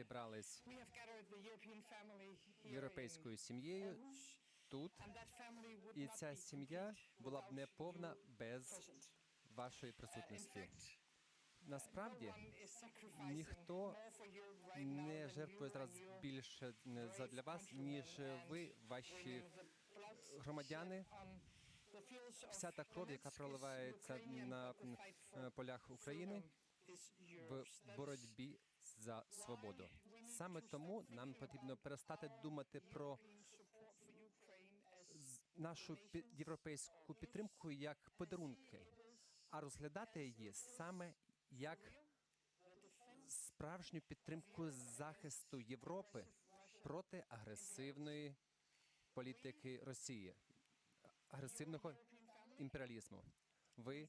зібрались європейською сім'єю тут, і ця сім'я була б неповна без вашої Uh, присутності. Насправді ніхто не жертвує зараз більше не задля вас, ніж ви, ваші громадяни. Вся та кров, яка проливається на е, полях України в боротьбі за свободу. Саме тому нам потрібно перестати думати про нашу європейську підтримку як подарунки, а розглядати її саме як справжню підтримку захисту Європи проти агресивної політики Росії, агресивного імперіалізму. Ви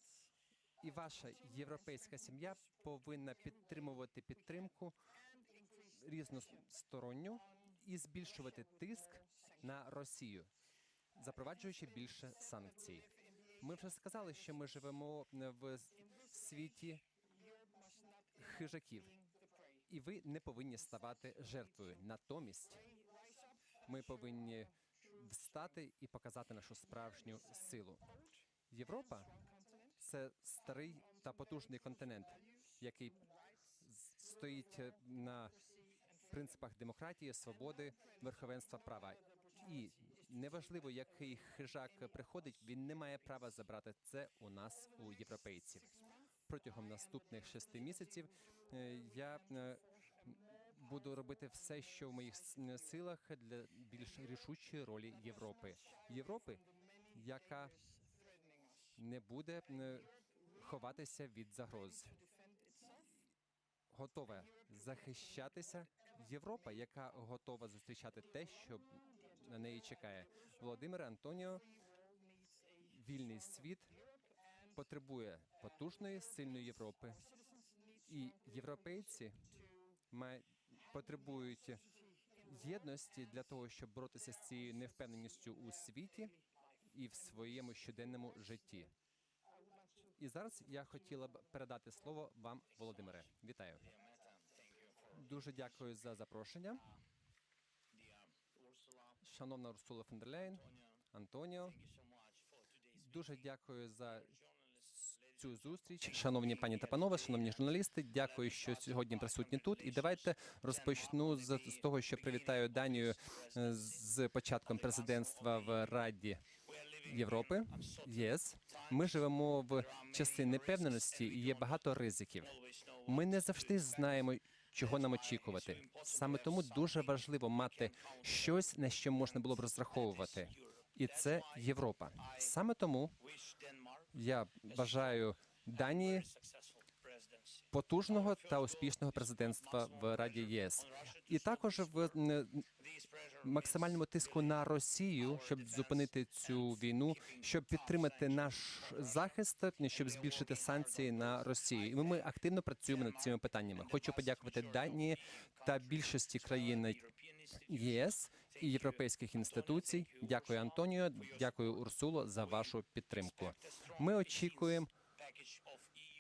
і ваша європейська сім'я повинна підтримувати підтримку різносторонню і збільшувати тиск на Росію, запроваджуючи більше санкцій. Ми вже сказали, що ми живемо в світі хижаків, і ви не повинні ставати жертвою. Натомість ми повинні встати і показати нашу справжню силу. Європа це старий та потужний континент, який стоїть на принципах демократії, свободи, верховенства права. І неважливо, який хижак приходить, він не має права забрати це у нас, у європейців. Протягом наступних шести місяців е, я е, буду робити все, що в моїх силах для більш рішучої ролі Європи. Європи, яка не буде е, ховатися від загроз. Готова захищатися Європа, яка готова зустрічати те, що на неї чекає. Володимир Антоніо, вільний світ потребує потужної, сильної Європи. І європейці потребують єдності для того, щоб боротися з цією невпевненістю у світі і в своєму щоденному житті. І зараз я хотіла б передати слово вам, Володимире. Вітаю. Дуже дякую за запрошення. Шановна Урсула фон дер Антоніо, дуже дякую за цю зустріч. Шановні пані та панове, шановні журналісти, дякую, що сьогодні присутні тут. І давайте розпочну з, з того, що привітаю Данію е, з початком президентства в Раді Європи. ЄС. Ми живемо в часи непевненості і є багато ризиків. Ми не завжди знаємо. Чого нам очікувати? Саме тому дуже важливо мати щось, на що можна було б розраховувати, і це Європа. Саме тому я бажаю Данії потужного та успішного президентства в Раді єС, і також в максимальному тиску на Росію, щоб зупинити цю війну, щоб підтримати наш захист, щоб збільшити санкції на Росію. І ми активно працюємо над цими питаннями. Хочу подякувати Данії та більшості країн ЄС і європейських інституцій. Дякую, Антоніо. Дякую, Урсуло, за вашу підтримку. Ми очікуємо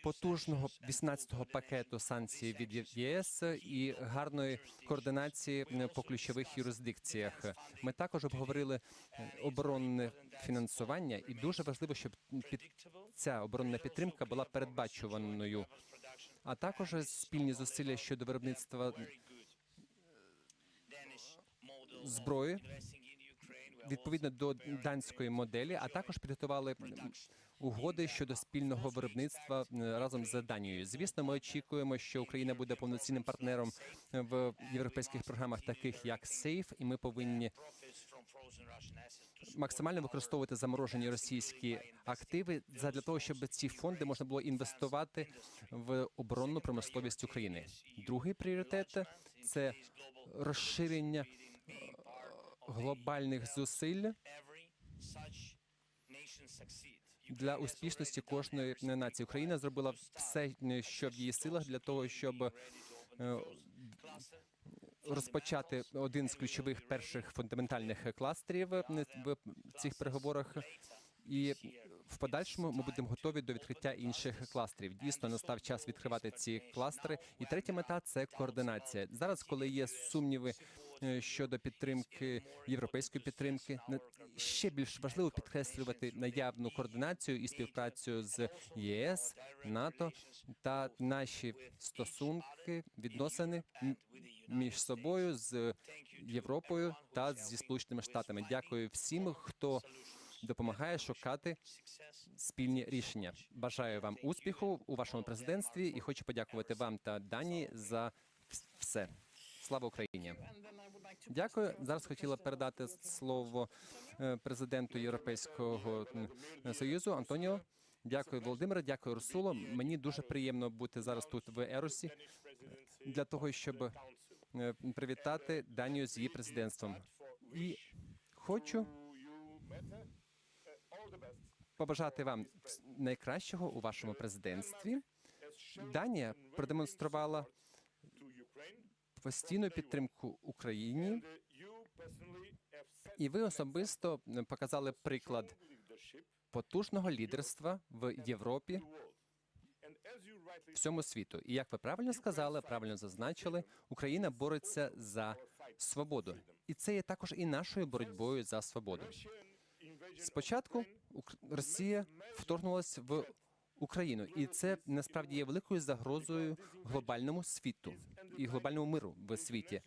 потужного 18-го пакету санкцій від ЄС і гарної координації по ключових юрисдикціях. Ми також обговорили е, оборонне фінансування, і дуже важливо, щоб під ця оборонна підтримка була передбачуваною, а також спільні зусилля щодо виробництва зброї відповідно до данської моделі, а також підготували угоди щодо спільного виробництва е, разом з Данією. Звісно, ми очікуємо, що Україна буде повноцінним партнером в європейських програмах, таких як SAFE, і ми повинні максимально використовувати заморожені російські активи для того, щоб ці фонди можна було інвестувати в оборонну промисловість України. Другий пріоритет це розширення глобальних зусиль для успішності кожної нації. Україна зробила все, що в її силах для того, щоб е, розпочати один з ключових перших фундаментальних кластерів е, в цих переговорах. І в подальшому ми будемо готові до відкриття інших кластерів. Дійсно, настав час відкривати ці кластери. І третя мета це координація. Зараз, коли є сумніви е, щодо підтримки європейської підтримки, не- ще більш важливо підкреслювати наявну координацію і співпрацю з ЄС, НАТО та наші стосунки, відносини між собою з Європою та зі Сполученими Штатами. Дякую всім, хто допомагає шукати спільні рішення. Бажаю вам успіху у вашому президентстві і хочу подякувати вам та Дані за все. Слава Україні! Дякую. Зараз хотіла передати слово е, президенту Європейського союзу Антоніо. Дякую, Володимире. Дякую, Урсуло. Мені дуже приємно бути зараз тут в Еросі для того, щоб е, привітати Данію з її президентством. І хочу побажати вам найкращого у вашому президентстві. Данія продемонструвала постійну підтримку Україні, і ви особисто показали приклад потужного лідерства в Європі всьому світу. І як ви правильно сказали, правильно зазначили, Україна бореться за свободу, і це є також і нашою боротьбою за свободу. Спочатку Росія вторгнулася в Україну, і це насправді є великою загрозою глобальному світу і глобальному миру в світі.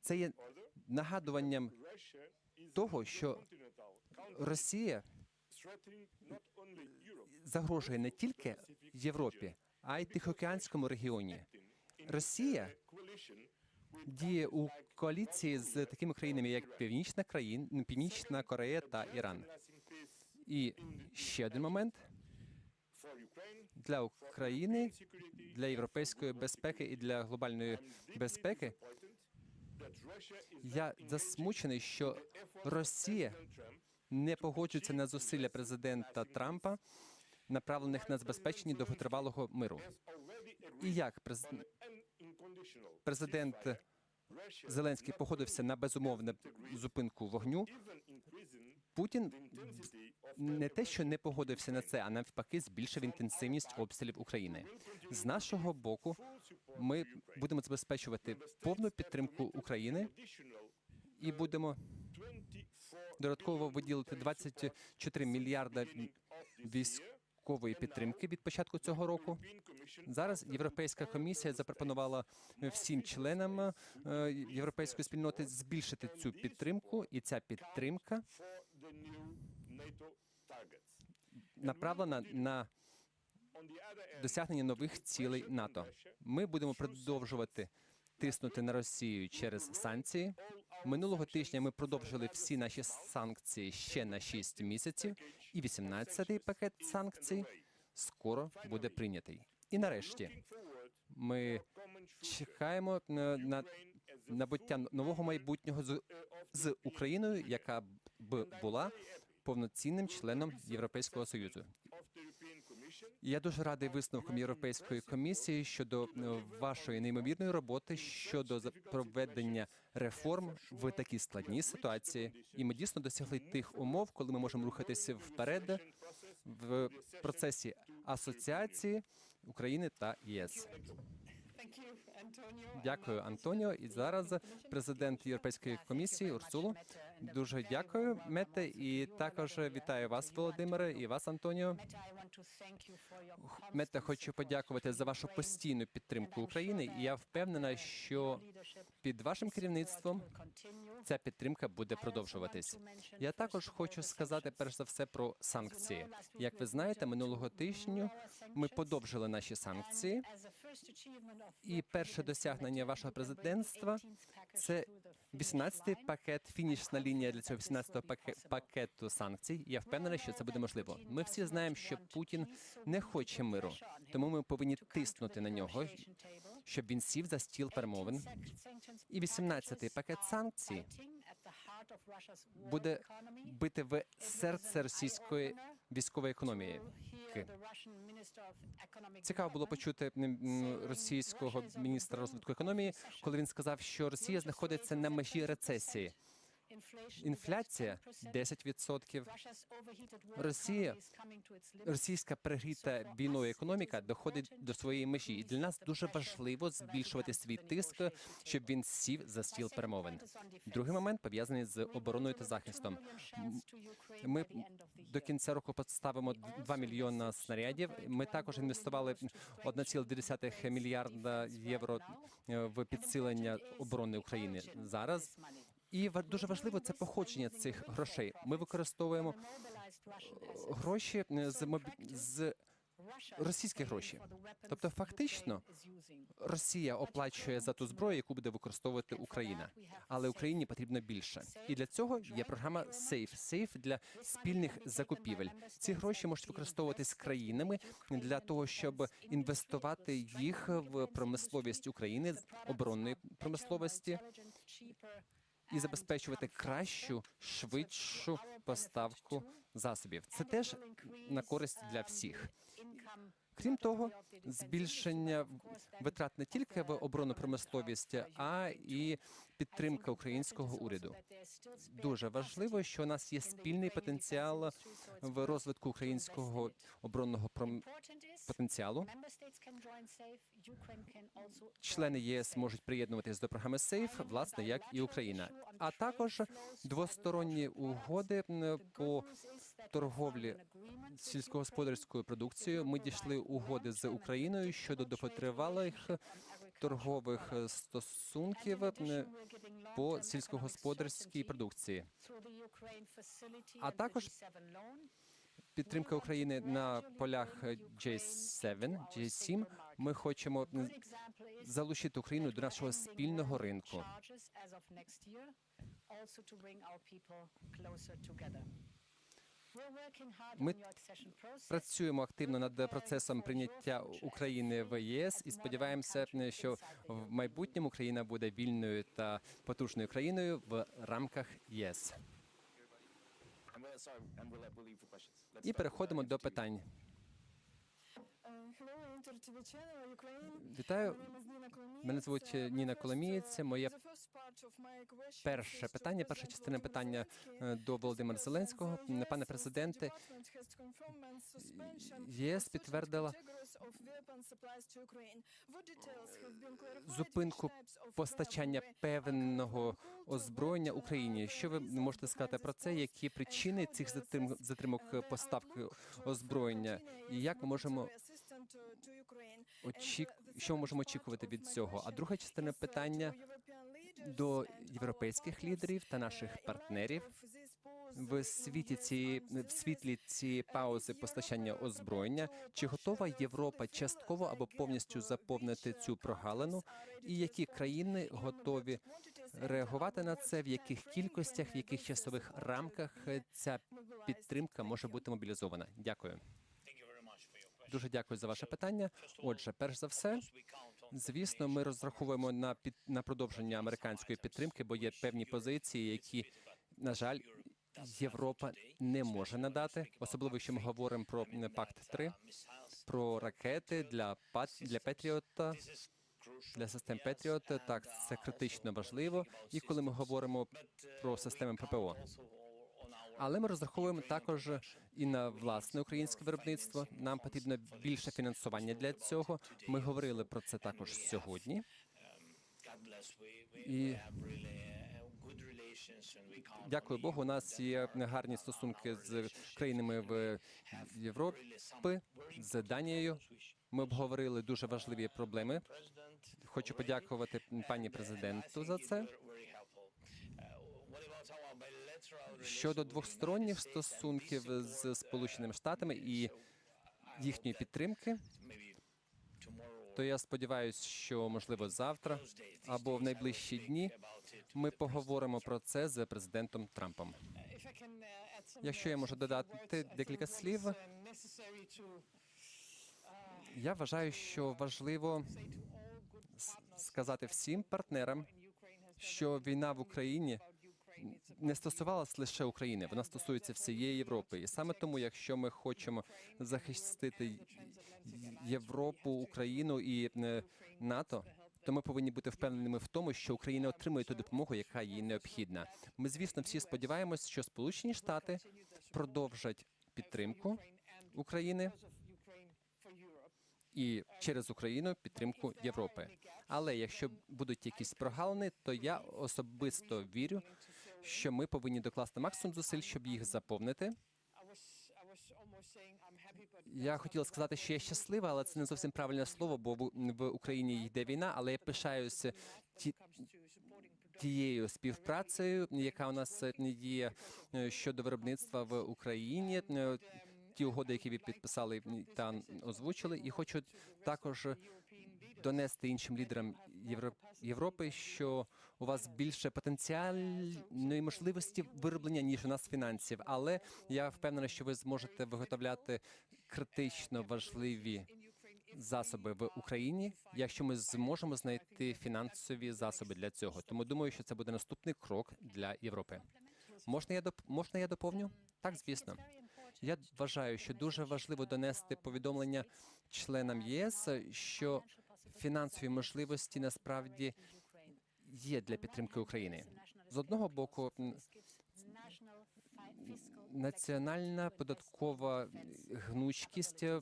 Це є нагадуванням того, що Росія загрожує не тільки Європі, а й Тихоокеанському регіоні. Росія діє у коаліції з такими країнами, як Північна країн, Північна Корея та Іран. І ще один момент для України, для європейської безпеки і для глобальної безпеки. Я засмучений, що Росія не погоджується на зусилля президента Трампа, направлених на забезпечення довготривалого миру. І як през- президент Зеленський погодився на безумовну зупинку вогню, Путін не те, що не погодився на це, а навпаки збільшив інтенсивність обстрілів України. З нашого боку, ми будемо забезпечувати повну підтримку України і будемо додатково виділити 24 мільярда військової підтримки від початку цього року. Зараз Європейська комісія запропонувала всім членам е, європейської спільноти збільшити цю підтримку, і ця підтримка направлена на досягнення нових цілей НАТО. Ми будемо продовжувати тиснути на Росію через санкції. Минулого тижня ми продовжили всі наші санкції ще на 6 місяців, і 18-й пакет санкцій скоро буде прийнятий. І нарешті ми чекаємо на, на набуття нового майбутнього з, з Україною, яка б була повноцінним членом Європейського союзу. Я дуже радий висновкам Європейської комісії щодо е, вашої неймовірної роботи щодо проведення реформ в такій складній ситуації. І ми дійсно досягли тих умов, коли ми можемо рухатися вперед в процесі асоціації України та ЄС. Дякую, Антоніо. І зараз президент Європейської комісії Урсулу. Дуже дякую, Мете, і також вітаю вас, Володимире, і вас, Антоніо. Мете, хочу подякувати за вашу постійну підтримку України. І я впевнена, що під вашим керівництвом ця підтримка буде продовжуватись. Я також хочу сказати перш за все про санкції. Як ви знаєте, минулого тижня ми подовжили наші санкції. І перше досягнення вашого президентства це 18-й пакет, фінішна лінія для цього 18-го пакету санкцій. Я впевнений, що це буде можливо. Ми всі знаємо, що Путін не хоче миру, тому ми повинні тиснути на нього, щоб він сів за стіл перемовин. І 18-й пакет санкцій буде Бити в серце російської військової економії. Цікаво було почути російського міністра розвитку економії, коли він сказав, що Росія знаходиться на межі рецесії. Інфляція 10%. Росія, російська пригріта війною економіка доходить до своєї межі, і для нас дуже важливо збільшувати свій тиск, щоб він сів за стіл перемовин. Другий момент пов'язаний з обороною та захистом. Ми до кінця року поставимо 2 мільйона снарядів. Ми також інвестували 1,2 мільярда євро е, в підсилення оборони України зараз. І дуже важливо це походження цих грошей. Ми використовуємо гроші е, з мобі- з російські гроші. Тобто, фактично, Росія оплачує за ту зброю, яку буде використовувати Україна. Але Україні потрібно більше. І для цього є програма SAFE. SAFE для спільних закупівель. Ці гроші можуть використовуватись країнами для того, щоб інвестувати їх в промисловість України, оборонної промисловості і забезпечувати кращу, швидшу поставку засобів. Це теж на користь для всіх. Крім того, збільшення витрат не тільки в оборонну промисловість, а і підтримка українського уряду. Дуже важливо, що у нас є спільний потенціал в розвитку українського оборонного пром- потенціалу. Члени єС можуть приєднуватись до програми SAFE, власне, як і Україна, а також двосторонні угоди по торговлі сільськогосподарською продукцією. Ми дійшли угоди з Україною щодо довготривалих торгових стосунків по сільськогосподарській продукції. а також Підтримка України на полях J7, J7. Ми хочемо залучити Україну до нашого спільного ринку. Ми Працюємо активно над процесом прийняття України в ЄС і сподіваємося, що в майбутньому Україна буде вільною та потужною країною в рамках ЄС. І переходимо до питань. Вітаю. Мене звуть Ніна Коломієць. Моє перше питання, перша частина питання е, до Володимира Зеленського. Пане президенте, ЄС підтвердила зупинку постачання певного озброєння Україні. Що ви можете сказати про це? Які причини цих затрим- затримок поставки озброєння? І як ми можемо очік... що ми можемо очікувати від цього? А друга частина питання до європейських лідерів та наших партнерів в світі цієї в світлі цієї паузи постачання озброєння. Чи готова Європа частково або повністю заповнити цю прогалину? І які країни готові реагувати на це? В яких кількостях, в яких часових рамках ця підтримка може бути мобілізована? Дякую. Дуже дякую за ваше питання. Отже, перш за все, звісно, ми розраховуємо на під на продовження американської підтримки, бо є певні позиції, які, на жаль, Європа не може надати, особливо якщо ми говоримо про пакт 3, про ракети для пат для Петріота. Для систем Петріот так це критично важливо. І коли ми говоримо про системи ППО, але ми розраховуємо також і на власне українське виробництво. Нам потрібно більше фінансування для цього. Ми говорили про це також сьогодні. І дякую Богу. У нас є гарні стосунки з країнами в Європі, з Данією. Ми обговорили дуже важливі проблеми. Хочу подякувати пані президенту за це. Щодо двосторонніх стосунків з Сполученими Штатами і їхньої підтримки, то я сподіваюся, що можливо завтра або в найближчі дні ми поговоримо про це з президентом Трампом. Якщо я можу додати декілька слів, я вважаю, що важливо сказати всім партнерам, що війна в Україні не стосувалась лише України, вона стосується всієї Європи. І саме тому, якщо ми хочемо захистити Європу, Україну і е, НАТО, то ми повинні бути впевненими в тому, що Україна отримує ту допомогу, яка їй необхідна. Ми, звісно, всі сподіваємось, що Сполучені Штати продовжать підтримку України і через Україну підтримку Європи. Але якщо будуть якісь прогалини, то я особисто вірю, що ми повинні докласти максимум зусиль, щоб їх заповнити. Я хотіла сказати, що я щаслива, але це не зовсім правильне слово, бо в- Україні йде війна. Але я пишаюся ті, тією співпрацею, яка у нас є е, щодо виробництва в Україні. Е, Ті угоди, які ви підписали та озвучили, і хочу також донести іншим лідерам Європи, що у вас більше потенціальної можливості вироблення ніж у нас фінансів. Але я впевнена, що ви зможете виготовляти критично важливі засоби в Україні, якщо ми зможемо знайти фінансові засоби для цього. Тому думаю, що це буде наступний крок для Європи. Можна я доп... можна я доповню? Так, звісно. Я вважаю, що дуже важливо донести повідомлення членам ЄС, що фінансові можливості насправді є для підтримки України. З одного боку, національна податкова гнучкість е,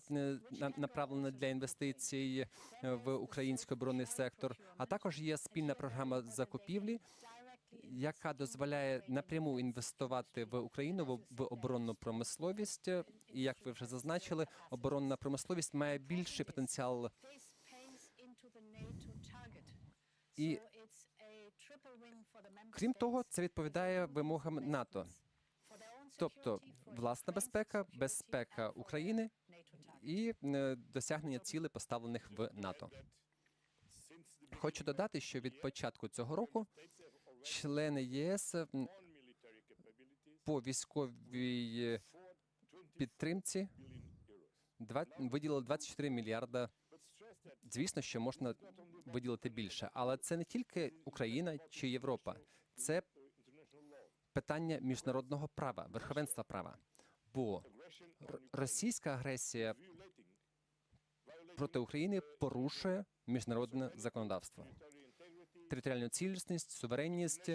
на- направлена для інвестицій е, в український оборонний сектор, а також є спільна програма закупівлі, яка дозволяє напряму інвестувати в Україну в, оборонну промисловість. І як ви вже зазначили, оборонна промисловість має більший потенціал І, Крім того, це відповідає вимогам НАТО, тобто власна безпека, безпека України і е, досягнення цілей, поставлених в НАТО. Хочу додати, що від початку цього року члени ЄС по військовій підтримці два- виділили 24 мільярда. Звісно, що можна виділити більше, але це не тільки Україна чи Європа, це питання міжнародного права, верховенства права. Бо російська агресія проти України порушує міжнародне законодавство, територіальну цілісність, суверенність,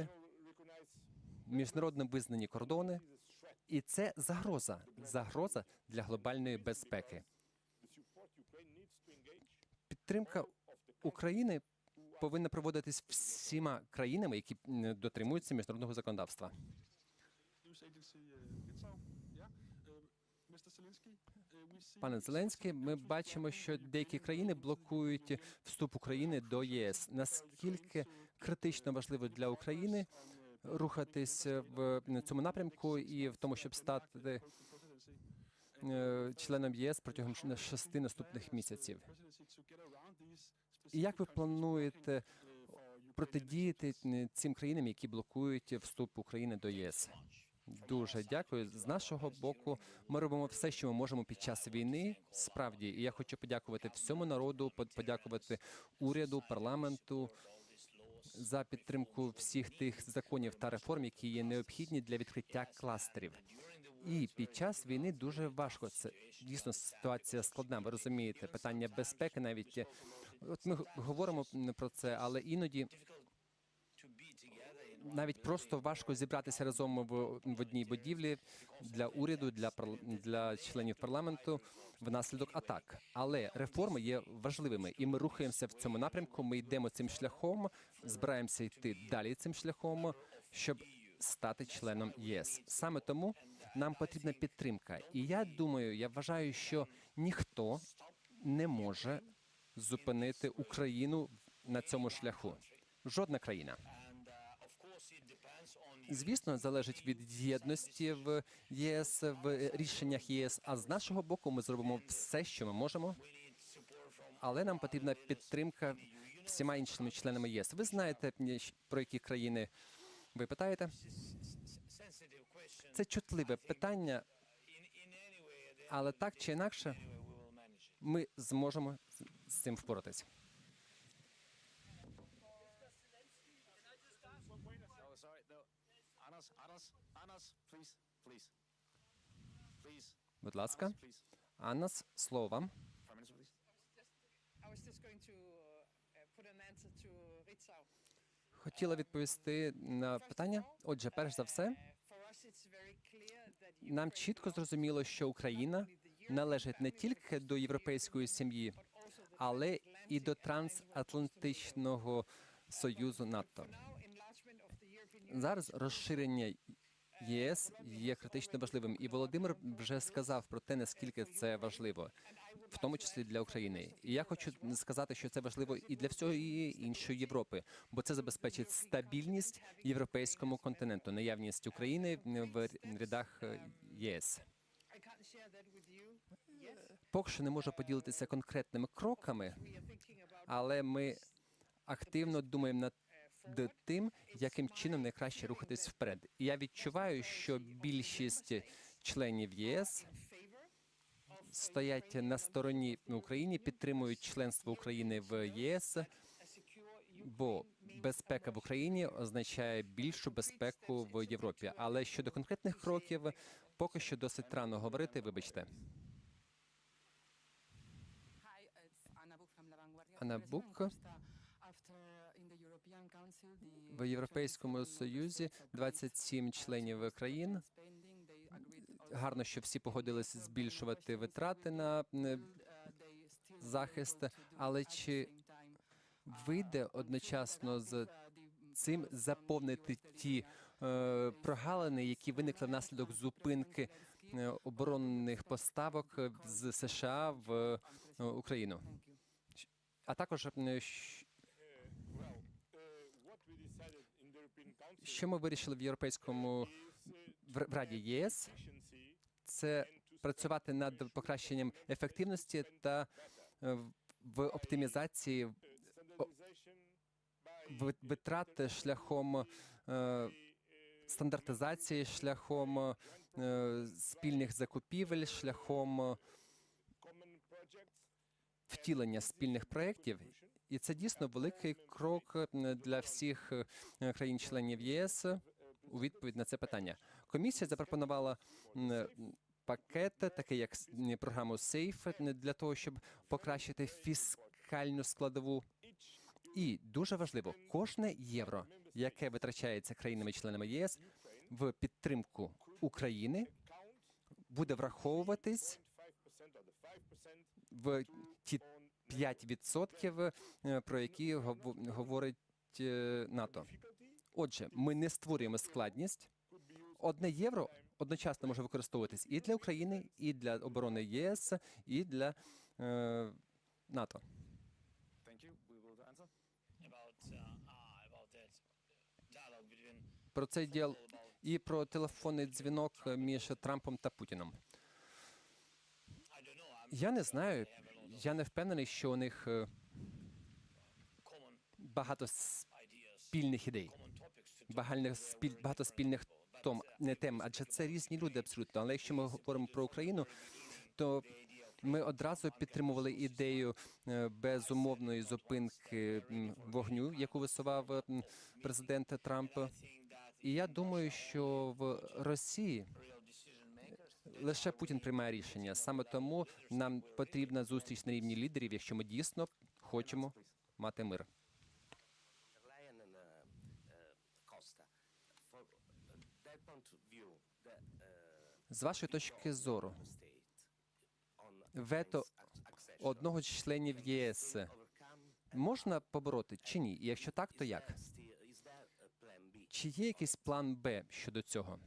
міжнародно визнані кордони, і це загроза, загроза для глобальної безпеки. Підтримка України повинна проводитись всіма країнами, які дотримуються міжнародного законодавства. Пане Зеленський, ми бачимо, що деякі країни блокують вступ України до єС. Наскільки критично важливо для України рухатись в цьому напрямку і в тому, щоб стати е, членом ЄС протягом шести наступних місяців? Як ви плануєте протидіяти е, цим країнам, які блокують вступ України до ЄС? Дуже дякую. З нашого боку, ми робимо все, що ми можемо під час війни. Справді, і я хочу подякувати всьому народу, под- подякувати уряду, парламенту за підтримку всіх тих законів та реформ, які є необхідні для відкриття кластерів. І під час війни дуже важко. Це дійсно ситуація складна. Ви розумієте, питання безпеки навіть. От ми говоримо про це, але іноді навіть просто важко зібратися разом в, в одній будівлі для уряду, для для членів парламенту внаслідок атак. Але реформи є важливими, і ми рухаємося в цьому напрямку. Ми йдемо цим шляхом, збираємося йти далі цим шляхом, щоб стати членом ЄС. Саме тому нам потрібна підтримка. І я думаю, я вважаю, що ніхто не може зупинити Україну на цьому шляху. Жодна країна. Звісно, залежить від єдності в ЄС в рішеннях ЄС. А з нашого боку ми зробимо все, що ми можемо. Але нам потрібна підтримка всіма іншими членами ЄС. Ви знаєте про які країни ви питаєте? Це чутливе питання, але так чи інакше ми зможемо з- цим впоратись. Будь ласка, Anas, please. Анна, с- слово вам. Хотіла відповісти на питання. Отже, перш за все, нам чітко зрозуміло, що Україна належить не тільки до європейської сім'ї, але і до трансатлантичного союзу НАТО. Зараз розширення ЄС є критично важливим, і Володимир вже сказав про те, наскільки це важливо, в тому числі для України. І я хочу сказати, що це важливо і для всієї іншої Європи, бо це забезпечить стабільність європейському континенту, наявність України в рядах ЄС. Поки що не можу поділитися конкретними кроками, але ми активно думаємо над тим, яким чином найкраще рухатись вперед. І я відчуваю, що більшість членів єС стоять на стороні України, підтримують членство України в ЄС, бо безпека в Україні означає більшу безпеку в Європі. Але щодо конкретних кроків, поки що досить рано говорити. Вибачте. Анна Бук. В Європейському Союзі 27 членів країн. Гарно, що всі погодилися збільшувати витрати на е, захист, але чи вийде одночасно з цим заповнити ті е, прогалини, які виникли внаслідок зупинки е, оборонних поставок з США в е, Україну? А також е, що ми вирішили в європейському в Раді ЄС, це працювати над покращенням ефективності та е, в- оптимізації ви- витрат шляхом е, стандартизації, шляхом спільних закупівель, шляхом втілення спільних проєктів. І це дійсно великий крок е, для всіх е, країн-членів ЄС у відповідь на це питання. Комісія запропонувала пакет, такий як програму SAFE, для того, щоб покращити фіскальну складову. І дуже важливо, кожне євро, яке витрачається країнами-членами єС в підтримку України, буде враховуватись в 5%, е, про які говорить е, НАТО. Отже, ми не створюємо складність. Одне євро одночасно може використовуватись і для України, і для оборони ЄС, і для е, НАТО. Uh, between Про цей діал і про телефонний дзвінок між Трампом та Путіном. Я не знаю. Я не впевнений, що у них е, багато спільних ідей. багальних спіль багато спільних том не тем, адже це різні люди абсолютно. Але якщо ми говоримо про Україну, то ми одразу підтримували ідею е, безумовної зупинки вогню, яку висував е, президент Трамп. І я думаю, що в Росії лише Путін приймає рішення. Саме тому нам потрібна зустріч на рівні лідерів, якщо ми дійсно хочемо мати мир. З вашої точки зору, вето одного з членів єС можна побороти чи ні? І якщо так, то як? Чи є якийсь план Б щодо цього?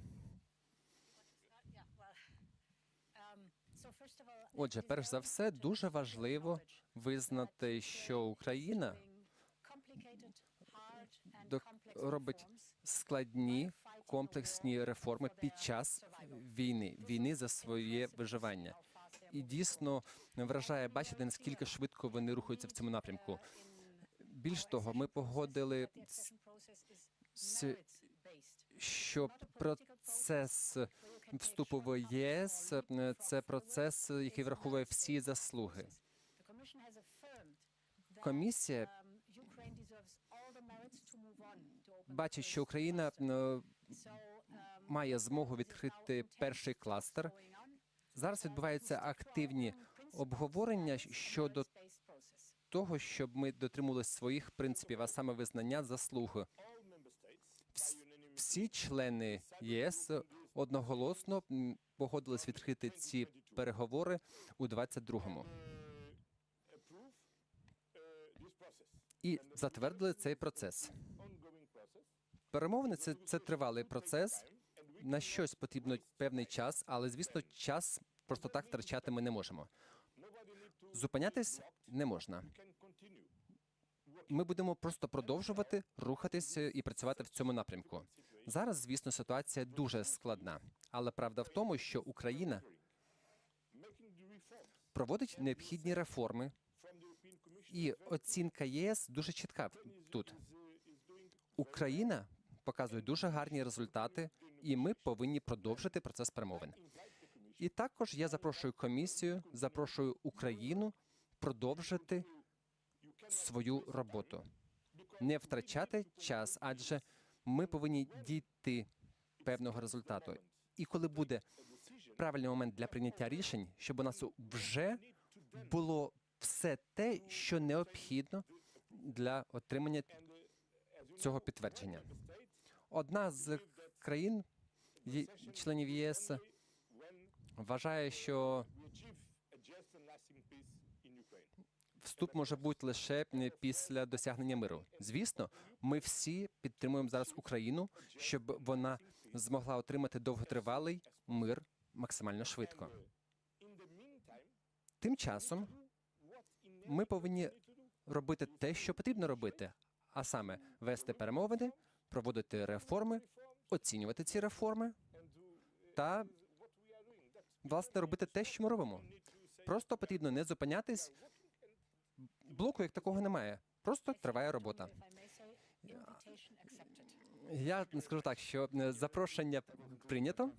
Отже, перш за все, дуже важливо визнати, що Україна робить складні комплексні реформи під час війни, війни за своє виживання. І дійсно вражає бачити, наскільки швидко вони рухаються в цьому напрямку. Більш того, ми погодили, с- що процес вступу в ЄС е, це процес, який враховує всі заслуги. Комісія бачить, що Україна е, має змогу відкрити перший кластер. Зараз відбуваються активні обговорення щодо того, щоб ми дотримувалися своїх принципів, а саме визнання заслуги. Вс- Всі члени ЄС одноголосно погодились відкрити ці переговори у 22-му і затвердили цей процес. Перемовини це, це тривалий процес. На щось потрібно певний час, але звісно, час просто так втрачати ми не можемо. Зупинятись не можна. Ми будемо просто продовжувати рухатися і працювати в цьому напрямку. Зараз, звісно, ситуація дуже складна, але правда в тому, що Україна проводить необхідні реформи, і оцінка ЄС дуже чітка тут. Україна показує дуже гарні результати, і ми повинні продовжити процес перемовин. І також я запрошую комісію, запрошую Україну продовжити свою роботу, не втрачати час, адже ми повинні дійти певного результату. І коли буде правильний момент для прийняття рішень, щоб у нас вже було все те, що необхідно для отримання цього підтвердження. Одна з країн, членів ЄС, вважає, що вступ може бути лише після досягнення миру. Звісно, ми всі підтримуємо зараз Україну, щоб вона змогла отримати довготривалий мир максимально швидко. Тим часом ми повинні робити те, що потрібно робити, а саме вести перемовини, проводити реформи, оцінювати ці реформи та власне робити те, що ми робимо. Просто потрібно не зупинятись. Блоку як такого немає. Просто триває робота. Я скажу так, що е, запрошення прийнято.